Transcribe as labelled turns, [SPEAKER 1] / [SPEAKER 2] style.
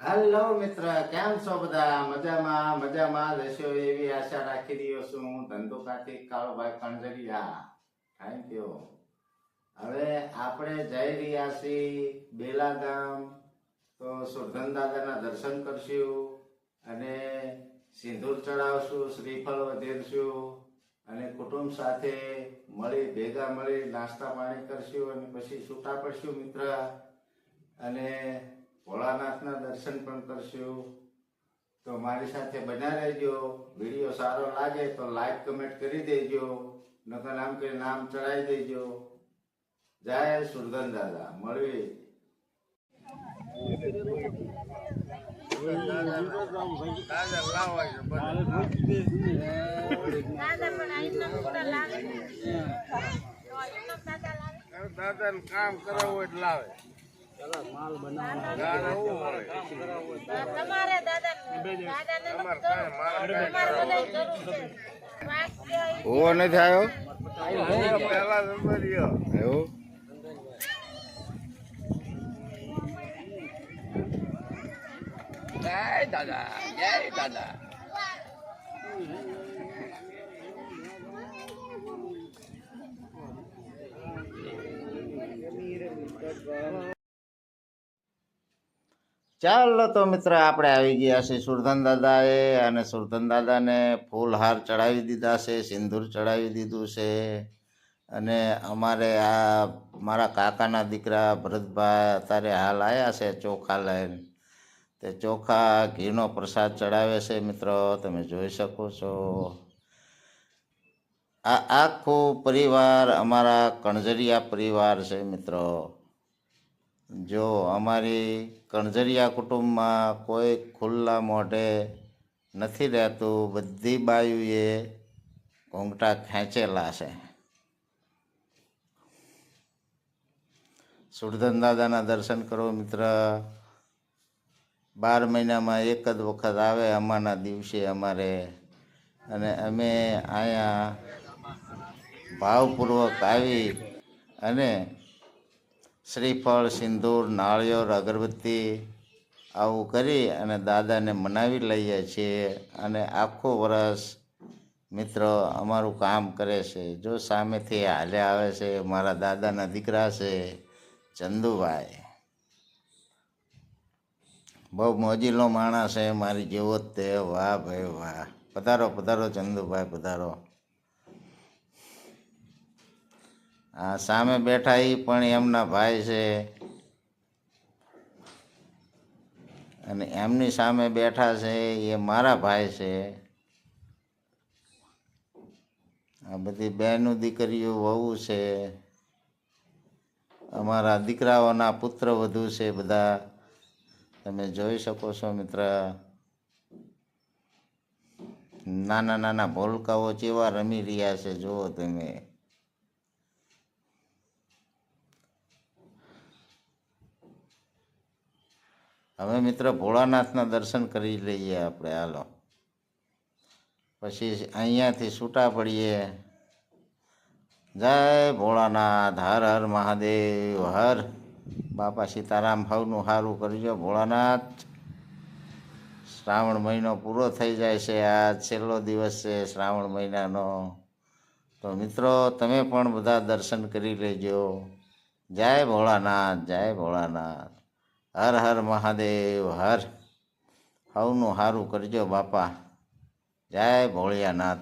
[SPEAKER 1] Hello મિત્ર, કેમ છો બધા? મજામાં મજામાં. લેશો એવી આશા રાખી રહ્યો છું. ધંધો કાર્તિક કાળુભાઈ કણજરિયા થેન્ક યુ હવે આપણે જઈ રહ્યા છીએ બેલા તો સુરધન દાદાના દર્શન કરશું અને સિંદૂર ચડાવશું, શ્રીફળ વધેરશું અને કુટુંબ સાથે મળી, ભેગા મળી નાસ્તા પાણી કરશું અને પછી છૂટા પડશું મિત્ર. અને ભોળાનાથના દર્શન પણ કરશું. તો મારી સાથે બના રહેજો. વીડિયો સારો લાગે તો લાઈક કમેન્ટ કરી દેજો. નકર નામ કે નામ ચડાવી દેજો. જય સુરધન દાદા. મળવી
[SPEAKER 2] દાદા
[SPEAKER 3] કામ કરાવવું એટલે લાવે.
[SPEAKER 2] તમારે દાદા
[SPEAKER 1] નથી આવ્યો એવું
[SPEAKER 3] જય દાદા જય દાદા.
[SPEAKER 1] ચાલો તો મિત્ર, આપણે આવી ગયા છે સુરધન દાદાએ અને સુરધન દાદાને ફૂલહાર ચડાવી દીધા છે, સિંદૂર ચડાવી દીધું છે. અને અમારે આ મારા કાકાના દીકરા ભરતભાઈ અત્યારે હાલ આવ્યા છે ચોખા લઈને. તે ચોખા ઘીનો પ્રસાદ ચડાવે છે મિત્રો, તમે જોઈ શકો છો. આ આખો પરિવાર અમારા કણજરિયા પરિવાર છે મિત્રો. જો અમારી કણઝરિયા કુટુંબમાં કોઈ ખુલ્લા મોઢે નથી રહેતું, બધી બાયુએ ઘૂંઘટા ખેંચેલા છે. સુરધન દાદાના દર્શન કરો મિત્ર. બાર મહિનામાં એક જ વખત આવે અમાના દિવસે અમારે. અને અમે અહીંયા ભાવપૂર્વક આવી અને શ્રીફળ, સિંદૂર, નાળિયેર, અગરબત્તી આવું કરી અને દાદાને મનાવી લઈએ છીએ અને આખું વરસ મિત્રો અમારું કામ કરે છે. જો સામેથી હાલે આવે છે, મારા દાદાના દીકરા છે, ચંદુભાઈ. બહુ મોજીલો માણસ છે, મારી જેવો જ તે. વાહ ભાઈ વાહ. પધારો પધારો ચંદુભાઈ, પધારો. આ સામે બેઠા એ પણ એમના ભાઈ છે. અને એમની સામે બેઠા છે એ મારા ભાઈ છે. આ બધી બહેનો દીકરીઓ, વહુ છે. અમારા દીકરાઓના પુત્ર વધુ છે બધા. તમે જોઈ શકો છો મિત્ર. નાના નાના ભોલકાઓ કેવા રમી રહ્યા છે, જુઓ તમે. હવે મિત્ર ભોળાનાથના દર્શન કરી લઈએ આપણે, હાલો. પછી અહીંયાથી છૂટા પડીએ. જય ભોળાનાથ, હર હર મહાદેવ, હર. બાપા સીતારામ ભાવનું સારું કરજો ભોળાનાથ. શ્રાવણ મહિનો પૂરો થઈ જાય છે આ છેલ્લો દિવસ છે શ્રાવણ મહિનાનો. તો મિત્રો, તમે પણ બધા દર્શન કરી લેજો. જય ભોળાનાથ જય ભોળાનાથ. હર હર મહાદેવ હર. હવનું સારું કરજો બાપા. જય ભોળિયાનાથ.